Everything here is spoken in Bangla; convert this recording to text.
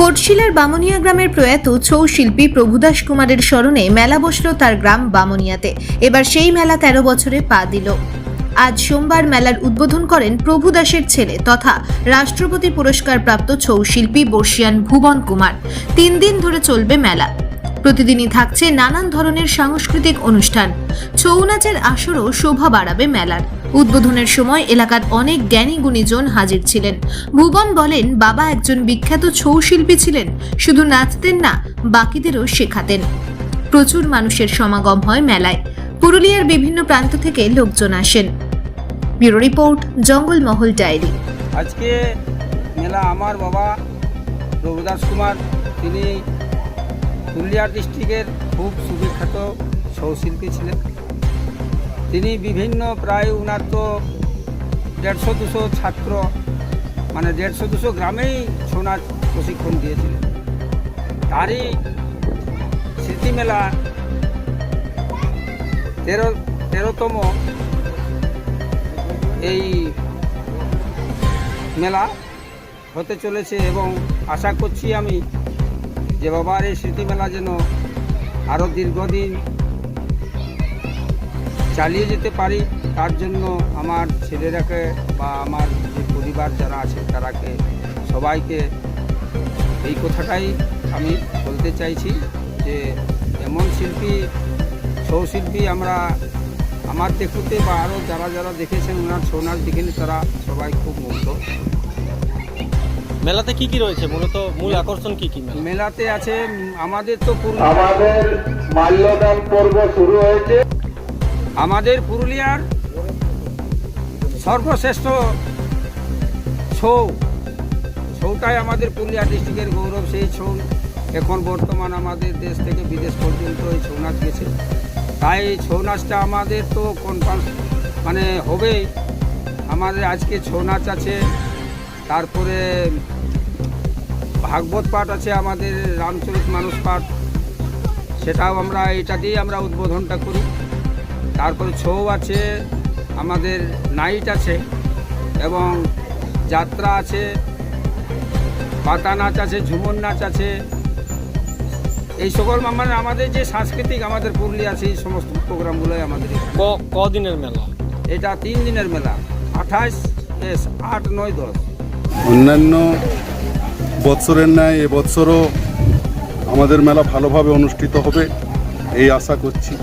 কোটশিলার বামনিয়া গ্রামের প্রয়াত ছৌ শিল্পী প্রভুদাস কুমারের স্মরণে মেলা বসল তার গ্রাম বামনিয়াতে। এবার সেই মেলা তেরো বছরে পা দিল। আজ সোমবার মেলার উদ্বোধন করেন প্রভুদাসের ছেলে তথা রাষ্ট্রপতি পুরস্কার প্রাপ্ত ছৌ শিল্পী বর্ষিয়ান ভুবন কুমার। তিন দিন ধরে চলবে মেলা। প্রতিদিনই থাকছে নানান ধরনের সাংস্কৃতিক অনুষ্ঠান। ছৌ নাচের আসরও শোভা বাড়াবে মেলার। উদ্বোধনের সময় এলাকার অনেক জ্ঞানী গুণীজন হাজির ছিলেন। ভুবন বলেন, বাবা একজন বিখ্যাত ছৌ শিল্পী ছিলেন, শুধু নাচতেন না, বাকিদেরও শেখাতেন। প্রচুর মানুষের সমাগম হয় মেলায়। পুরুলিয়ার বিভিন্ন প্রান্ত থেকে লোকজন আসেন। Bureau report, Jangalmahal diary. আজকে মেলা আমার বাবা রঘুদাস কুমার, তিনি পুরুলিয়া ডিস্ট্রিক্টের খুব সুবিখ্যাত ছৌশিল্পী ছিলেন। তিনি বিভিন্ন প্রায় উনার তো দেড়শো দুশো ছাত্র মানে দেড়শো দুশো গ্রামেই ছৌ নাচ প্রশিক্ষণ দিয়েছিলেন। তারই স্মৃতিমেলা তেরো, তেরোতম এই মেলা হতে চলেছে এবং আশা করছি আমি যে বাবার এই স্মৃতিমেলা যেন আরও দীর্ঘদিন চালিয়ে যেতে পারি, তার জন্য আমার ছেলেরাকে বা আমার যে পরিবার যারা আছে তারাকে সবাইকে এই কথাটাই আমি বলতে চাইছি যে এমন শিল্পী ছৌ শিল্পী আমরা আমার দেখতে বা আরও যারা যারা দেখেছেন, ওনার ছৌ নাচ দেখেনি, তারা সবাই খুব মুগ্ধ। মেলাতে কি কি রয়েছে? মূলত মূল আকর্ষণ কি কি মেলাতে আছে আমাদের তো আমাদের মাল্যদান পর্ব শুরু হয়েছে। আমাদের পুরুলিয়ার সর্বশ্রেষ্ঠ ছৌ। ছৌটাই আমাদের পুরুলিয়া ডিস্ট্রিক্টের গৌরব সেই ছৌ এখন বর্তমান আমাদের দেশ থেকে বিদেশ পর্যন্ত এই ছৌ নাচ গেছে। তাই এই ছৌ নাচটা আমাদের তো কনফার্ম মানে হবেই। আমাদের আজকে ছৌ নাচ আছে তারপরে ভাগবত পাঠ আছে আমাদের রামচরিত মানুষ পাঠ। সেটাও আমরা এটা দিয়ে আমরা উদ্বোধনটা করি। তারপরে ছৌ আছে আমাদের নাইট আছে এবং যাত্রা আছে পাতা নাচ আছে ঝুমর নাচ আছে। এই সকল মানে আমাদের যে সাংস্কৃতিক আমাদের পুরুলিয়া সেই সমস্ত প্রোগ্রামগুলোই আমাদের কদিনের মেলা? এটা তিন দিনের মেলা আঠাশ এস আট নয় দশ। অন্যান্য বৎসরের ন্যায় এবছরও আমাদের মেলা ভালোভাবে অনুষ্ঠিত হবে এই আশা করছি।